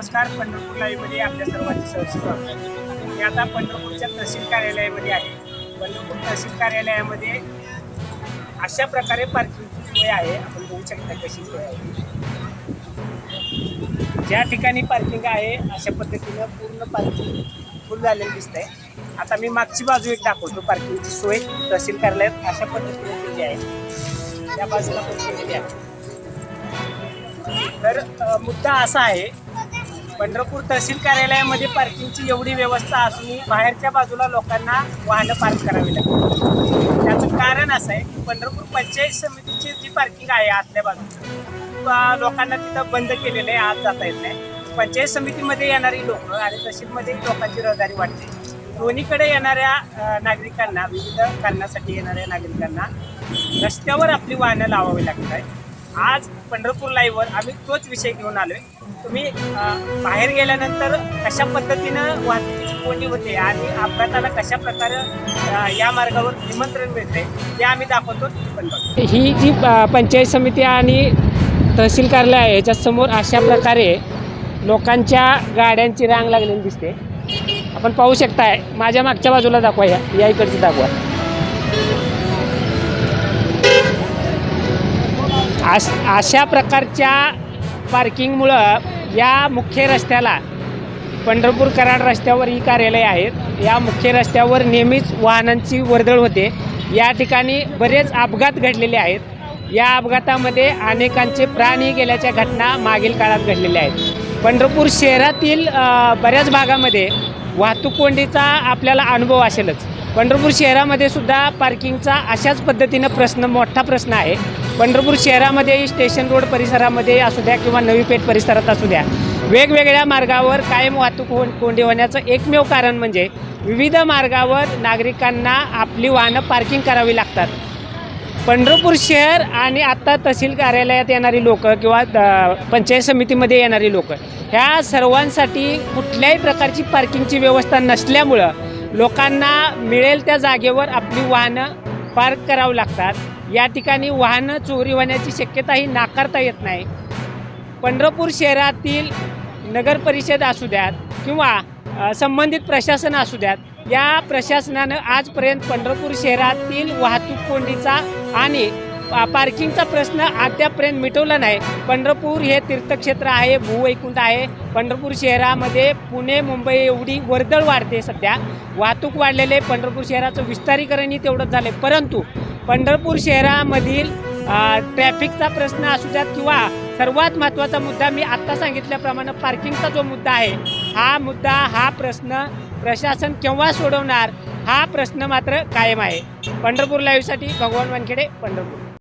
नमस्कार पंढरपूर लाईव्हमध्ये आपल्या सर्वांचे सहर्ष स्वागत मी आता पंढरपूरच्या तहसील कार्यालयामध्ये आहे. पंढरपूर तहसील कार्यालयामध्ये अशा प्रकारे पार्किंगची सोय आहे. आपण बघू शकता कशी सोय आहे. ज्या ठिकाणी पार्किंग आहे अशा पद्धतीनं पूर्ण पार्किंग फुल झालेलं दिसतंय. आता मी मागची बाजू एक दाखवतो पार्किंगची सोय तहसील कार्यालयात अशा पद्धतीने केली आहे. त्या बाजूला पण केलेली आहे. तर मुद्दा असा आहे पंढरपूर तहसील कार्यालयामध्ये पार्किंगची एवढी व्यवस्था असूनही बाहेरच्या बाजूला लोकांना वाहनं पार्क करावी लागतात त्याचं कारण असं आहे की पंढरपूर पंचायत समितीची जी पार्किंग आहे आतल्या बाजूला लोकांना तिथं बंद केलेलं आहे आत जाता येत नाही. पंचायत समितीमध्ये येणारी लोक आणि तहसीलमध्ये लोकांची रहदारी वाढते. दोन्हीकडे येणाऱ्या नागरिकांना विविध कारणासाठी येणाऱ्या नागरिकांना रस्त्यावर आपली वाहनं लावावी लागत आहे आज पंढरपूर लाईव्हवर आम्ही तोच विषय घेऊन आलोय. तुम्ही बाहेर गेल्यानंतर कशा पद्धतीनं वाहतुकीची कोंडी होते आणि अपघाताला कशा प्रकारे या मार्गावर निमंत्रण मिळते ते आम्ही दाखवतो. पण ही जी पंचायत समिती आणि तहसील कार्यालय आहे. याच्यासमोर अशा प्रकारे लोकांच्या गाड्यांची रांग लागलेली दिसते. आपण पाहू शकताय माझ्या मागच्या बाजूला दाखवा या या इकडचं दाखवा. अश अशा प्रकारच्या पार्किंगमुळं या मुख्य रस्त्याला पंढरपूर कराड रस्त्यावर ही कार्यालय आहेत. या मुख्य रस्त्यावर नेहमीच वाहनांची वर्दळ होते. या ठिकाणी बरेच अपघात घडलेले आहेत. या अपघातामध्ये अनेकांचे प्राणही गेल्याच्या घटना मागील काळात घडलेल्या आहेत. पंढरपूर शहरातील बऱ्याच भागामध्ये वाहतूक कोंडीचा आपल्याला अनुभव असेलच. पंढरपूर शहरामध्ये सुद्धा पार्किंगचा अशाच पद्धतीनं प्रश्न मोठा प्रश्न आहे. पंढरपूर शहरामध्ये स्टेशन रोड परिसरामध्ये असू द्या किंवा नवी पेठ परिसरात असू द्या वेगवेगळ्या मार्गावर कायम वाहतूक हो कोंडी होण्याचं एकमेव कारण म्हणजे विविध मार्गावर नागरिकांना आपली वाहनं पार्किंग करावी लागतात. पंढरपूर शहर आणि आत्ता तहसील कार्यालयात येणारी लोक किंवा द- पंचायत समितीमध्ये येणारी लोक ह्या सर्वांसाठी कुठल्याही प्रकारची पार्किंगची व्यवस्था नसल्यामुळं लोकांना मिळेल त्या जागेवर आपली वाहनं पार्क करावं लागतात. या ठिकाणी वाहनं चोरी होण्याची शक्यताही नाकारता येत नाही. पंढरपूर शहरातील नगरपरिषद असू द्यात किंवा संबंधित प्रशासन असू द्यात या प्रशासनानं आजपर्यंत पंढरपूर शहरातील वाहतूक कोंडीचा आणि पार्किंगचा प्रश्न अद्यापर्यंत मिटवला नाही. पंढरपूर हे तीर्थक्षेत्र आहे भूवैकुंठ आहे. पंढरपूर शहरामध्ये पुणे मुंबई एवढी वर्दळ वाढते सध्या. वाहतूक वाढलेले पंढरपूर शहराचं विस्तारीकरणही तेवढंच झालं परंतु पंढरपूर शहरामधील ट्रॅफिकचा प्रश्न असू द्यात किंवा सर्वात महत्त्वाचा मुद्दा मी आत्ता सांगितल्याप्रमाणे पार्किंगचा जो मुद्दा आहे हा मुद्दा हा प्रश्न प्रशासन केव्हा सोडवणार हा प्रश्न मात्र कायम आहे. पंढरपूर लाईव्हसाठी भगवान वानखेडे पंढरपूर.